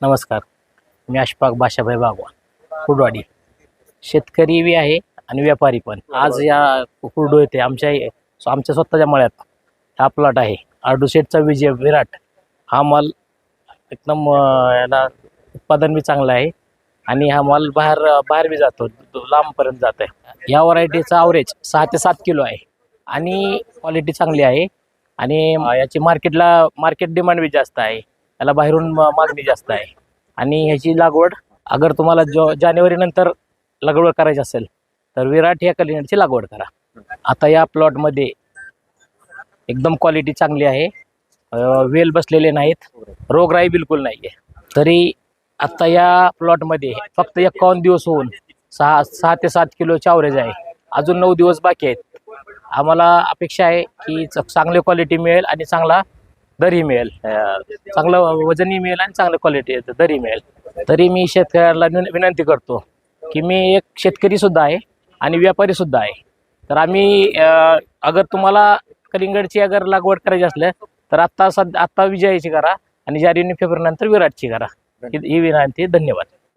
नमस्कार. मी अशफाक बाशाभाई बागवान कुडवाडी शेतकरी बी आहे आणि व्यापारी पण. आज या कुरडू येथे आमच्या आमच्या स्वतःच्या मळ्यात हा प्लॉट आहे. आर्डूशेटचा विजय विराट हा माल एकदम याला उत्पादन बी चांगलं आहे आणि हा माल बाहेर बाहेर बी जातो लांबपर्यंत जात आहे या व्हरायटीचा ॲव्हरेज सहा ते सात किलो आहे आणि क्वालिटी चांगली आहे आणि याची मार्केटला मार्केट डिमांड बी जास्त आहे. याला बाहेरून मागणी जास्त आहे. आणि ह्याची लागवड अगर तुम्हाला जो जानेवारी नंतर लागवड करायची असेल तर विराट या कलिंगडची लागवड करा. आता या प्लॉटमध्ये एकदम क्वालिटी चांगली आहे. वेल बसलेले नाहीत. रोगराई बिलकुल नाही आहे तरी आत्ता या प्लॉटमध्ये फक्त एकावन्न दिवस होऊन सहा सहा ते सात किलोचे ॲव्हरेज आहे. अजून नऊ दिवस बाकी आहेत. आम्हाला अपेक्षा आहे की चांगली क्वालिटी मिळेल आणि चांगला दरही मिळेल. चांगलं वजनही मिळेल आणि चांगलं क्वालिटी दरही मिळेल. तरी मी शेतकऱ्याला विन- विनंती करतो की मी एक शेतकरी सुद्धा आहे आणि व्यापारी सुद्धा आहे. तर आम्ही अगर तुम्हाला कलिंगडची अगर लागवड करायची असल्या तर आत्ता सध्या आत्ता विजयाची करा आणि जानेवारी फेब्रुवारी नंतर विराटची करा. ही विनंती धन्यवाद.